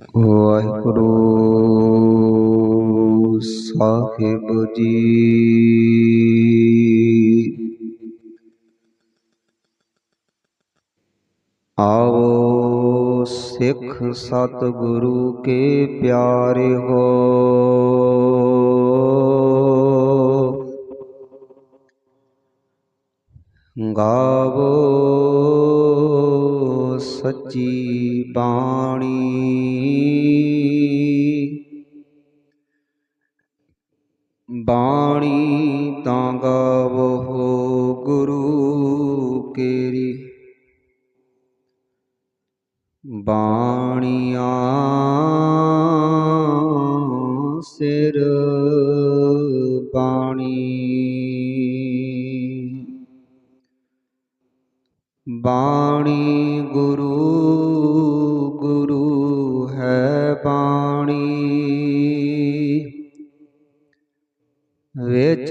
ਵਾਹਿਗੁਰੂ ਸਾਹਿਬ ਜੀ। ਆਓ ਸਿੱਖ ਸਤਿਗੁਰੂ ਕੇ ਪਿਆਰੇ ਹੋ। ਗਾਵੋ ਸੱਚੀ ਬਾਣੀ। ਬਾਣੀ ਤਾਂ ਗਾਵੋ ਗੁਰੂ ਕੇਰੀ। ਬਾਣੀਆਂ ਸਿਰ ਬਾਣੀ। ਬਾਣੀ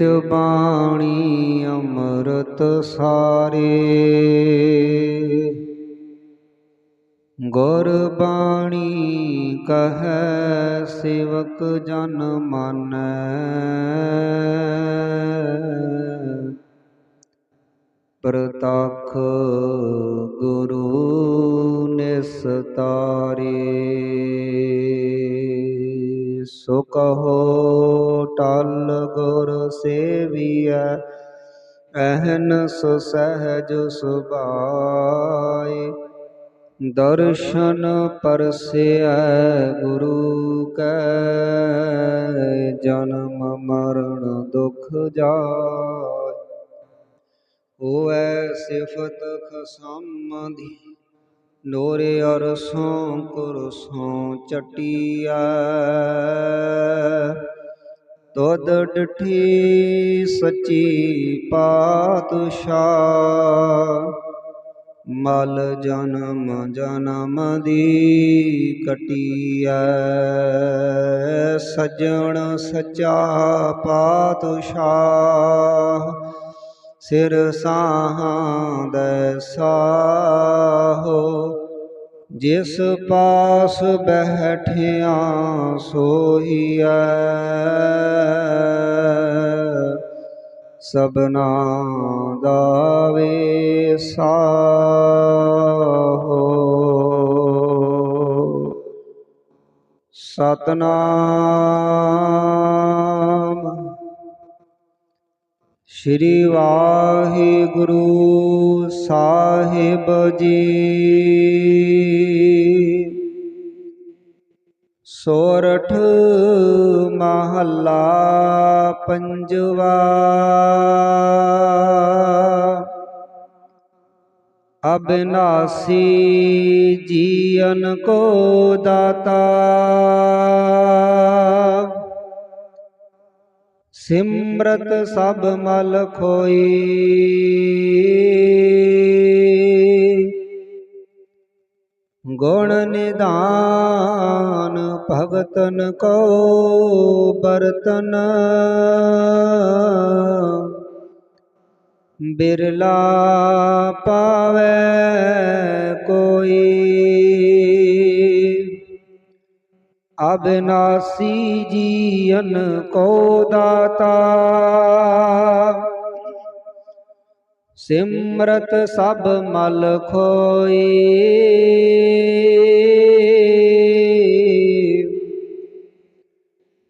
ਵਿੱਚ ਬਾਣੀ ਅੰਮ੍ਰਿਤ ਸਾਰੇ। ਗੁਰ ਬਾਣੀ ਕਹੈ, ਸੇਵਕ ਜਨ ਮਾਨੈ। ਪ੍ਰਤਖ ਗੁਰੂ ਨਿਸਤਾਰੇ। ਸੋ ਕਹੋ ਟਲ ਗੁਰ ਸੇਵੀਐ ਅਹਨਸ ਸਹਿਜ ਸੁਭਾਏ। ਦਰਸ਼ਨ ਪਰਸਿਐ ਗੁਰੂ ਕੈ, ਜਨਮ ਮਰਨ ਦੁਖ ਜਾਏ। ਹੋਐ ਸਿਫਤ ਖਸਮ ਦੀ ਅਰਸੋਂ ਕੁਰਸੋਂ ਚਟਿਆ ਤੁਧ ਡਠੀ ਸੱਚੀ ਪਾਤਸ਼ਾਹ। ਮਲ ਜਨਮ ਜਨਮ ਦੀ ਕਟੀਐ, ਸਜਣ ਸਚਾ ਪਾਤਸ਼ਾਹ। ਸਿਰ ਸਾਹਾਂ ਦੇ ਸਾਹੋ ਜਿਸ ਪਾਸ ਬੈਠਿਆ ਸੋਈਐ ਸਬਨਾ ਦਾ ਵੇਸਾਹੋ। ਸਤਨਾਮ। ਸ਼੍ਰੀ ਵਾਹਿਗੁਰੂ ਸਾਹਿਬ ਜੀ। ਸੋਰਠ ਮਹੱਲਾ ਪੰਜਵਾ। ਅਬਿਨਾਸੀ ਜੀਵਨ ਕੋ ਦਾਤਾ। ਸਿਮਰਤ ਸਭ ਮਲ ਖੋਈ। ਗੁਣ ਨਿਦਾਨ ਭਗਤਨ ਕੋ ਬਰਤਨ। ਬਿਰਲਾ ਪਾਵੇ ਕੋਈ। ਅਬਿਨਾਸੀ ਜੀਵਨ ਕੋ ਦਾਤਾ। ਸਿਮਰਤ ਸਭ ਮਲ ਖੋਈ।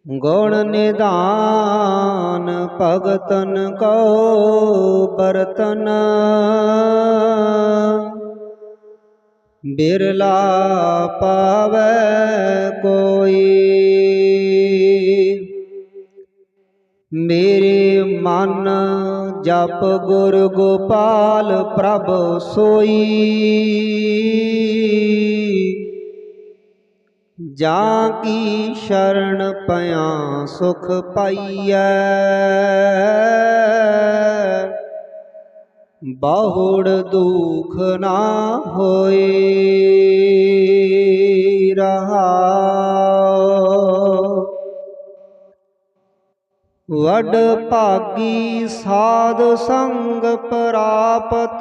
ਗੁਣ ਨਿਦਾਨ ਭਗਤਨ ਕੋ ਬਰਤਨ। ਬਿਰਲਾ ਪਾਵੇ ਕੋਈ। ਮੇਰੇ ਮਨ ਜਪ ਗੁਰ ਗੋਪਾਲ ਪ੍ਰਭ ਸੋਈ। ਜਾਂ ਕੀ ਸ਼ਰਨ ਪਿਆ ਸੁਖ ਪਾਈਐ। ਬਹੁੜ ਦੁਖ ਨਾ ਹੋਏ ਰਹਾਉ। ਵਡ ਭਾਗੀ ਸਾਧ ਸੰਗ ਪ੍ਰਾਪਤ।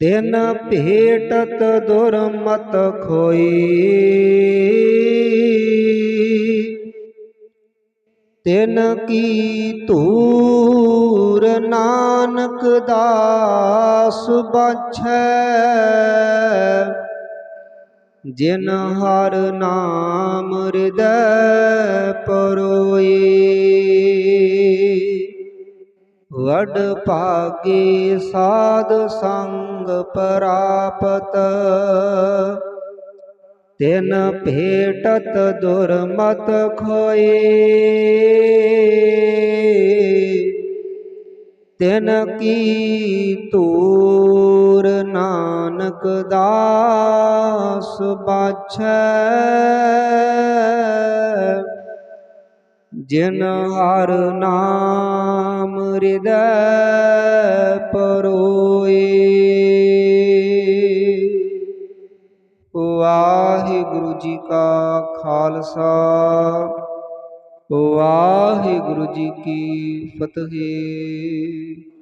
ਤਿਨ ਭੇਟਤ ਦੁਰਮਤ ਖੋਈ। ਤਿਨ ਕੀ ਧੂਰ ਨਾਨਕ ਦਾਸ ਬਾਛੈ ਜਿਨ ਹਰ ਨਾਮ ਹਿਰਦੈ ਪਰੋਈ ਵਡ ਭਾਗੀ ਸਾਧ ਸੰਗ ਪ੍ਰਾਪਤ। ਤਿਨ ਭੇਟਤ ਦੁਰਮਤ ਖੋਏ। ਤਿਨ ਕੀ ਤੂਰ ਨਾਨਕ ਦਾਸ ਬਾਛੈ। ਜਿਨ ਹਰ ਨਾਮ ਹਿਰਦੈ ਪਰੋਏ। ਵਾਹਿਗੁਰੂ ਜੀ ਕਾ ਖਾਲਸਾ। ਵਾਹਿਗੁਰੂ ਜੀ ਕੀ ਫਤਿਹ।